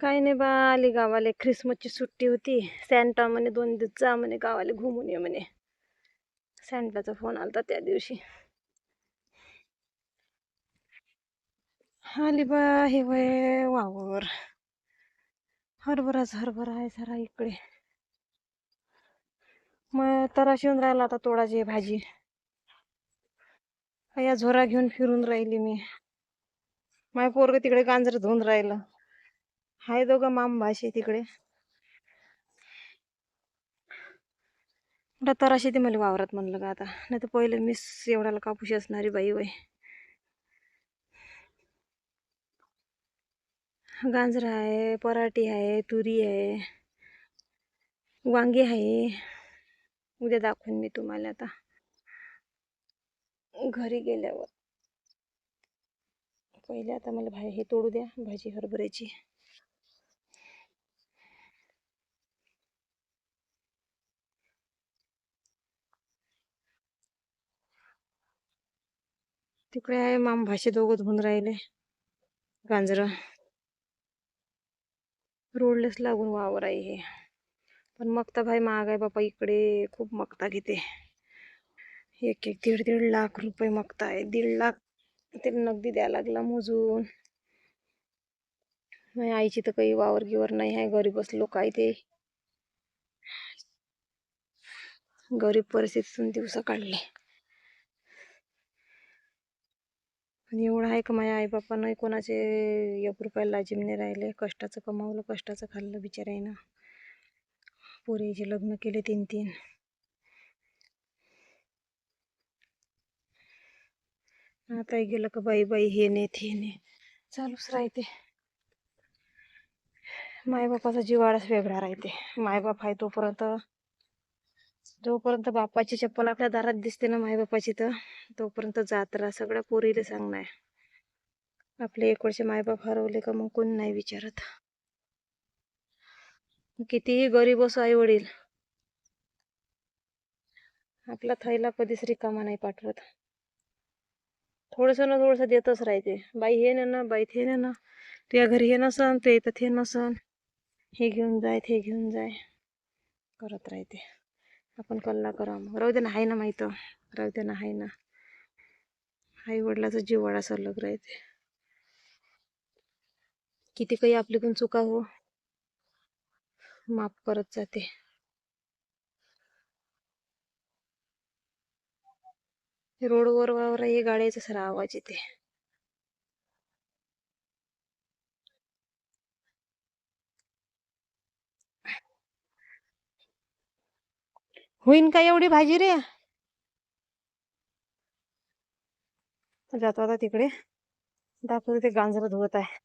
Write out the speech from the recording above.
काही नाही बा आली गावाले. ख्रिसमसची सुट्टी होती. सॅन्टा म्हणे दोन दिवस जा म्हणे गावाले घुमून ये म्हणे. सॅन्टाचा फोन आलता त्या दिवशी. आली बा हे वय वावर. हरभराच हरभरा आहे सारा इकडे. मग तराश येऊन राहिला आता तोडाची भाजी. या झोरा घेऊन फिरून राहिली मी. माय पोरग तिकडे गांजर धुवून राहिलं. हाय दोघं माम भाषे तिकडे. तर तराशी ते मला वावरात म्हणलं का आता. नाही तर पहिले मीच एवढ्याला कापूशी असणारी बाई वय गाजर आहे पराठी आहे तुरी आहे वांगी आहे. उद्या दाखवून मी तुम्हाला आता. घरी गेल्यावर. पहिले आता मला भाई हे तोडू द्या भाजी हरभऱ्याची. तिकडे आहे माम भाषे दोघं धुवून राहिले. गांजरं. रोडलेच लागून वावर आहे हे. पण मक्ता भाई महाग आहे बापा इकडे खूप मक्ता घेते. एक एक दीड दीड लाख रुपये मक्ता आहे. दीड लाख ते नगदी द्यायला लागला मोजून. माझ्या आईची तर काही वावर गिवर नाही आहे. गरीबच लोक आहे ते. गरीब परिस्थितीतून दिवस काढले. आणि एवढं आहे का माझ्या आईबापानं कोणाचे एक रुपयाला लाजीम नाही राहिले. कष्टाचं कमावलं कष्टाचं खाल्लं बिचारायनं पोरीचे लग्न केले तीन तीन आता गेलं का बाई बाई हे ने ते ने चालूच राहते. मायबापाचा जिवाळाच वेगळा राहते. मायबाप आहे तोपर्यंत जोपर्यंत बापाची चप्पल आपल्या दारात दिसते ना मायबापाची तर तोपर्यंत जात राहा. सगळ्या पोरीला सांगणार. आपले एक वर्ष मायबाप हरवले का मग कोण नाही विचारत. कितीही गरीब असो आई वडील आपला थैला कधीच रिकामा नाही पाठवत. थोडस ना थोडस देतच राहते. बाई हे ना ना बाई ते ना तुझ्या घरी हे नसन ते येतं ते नसन. हे घेऊन जाय ते घेऊन जाय. करत राहते. आपण कल्ला करा मग राहू दे ना आहे ना माहीत. राहू दे ना आहे ना. आई वडिलाचा जिवाळा सलग राहते. किती काही आपली पण चुका हो माफ करत जाते. रोडवर वावर हे गाड्याचा सारा आवाज येते. होईन का एवढी भाजी रे? जातो आता तिकडे. दाखवते ते गांजर धुवत आहे.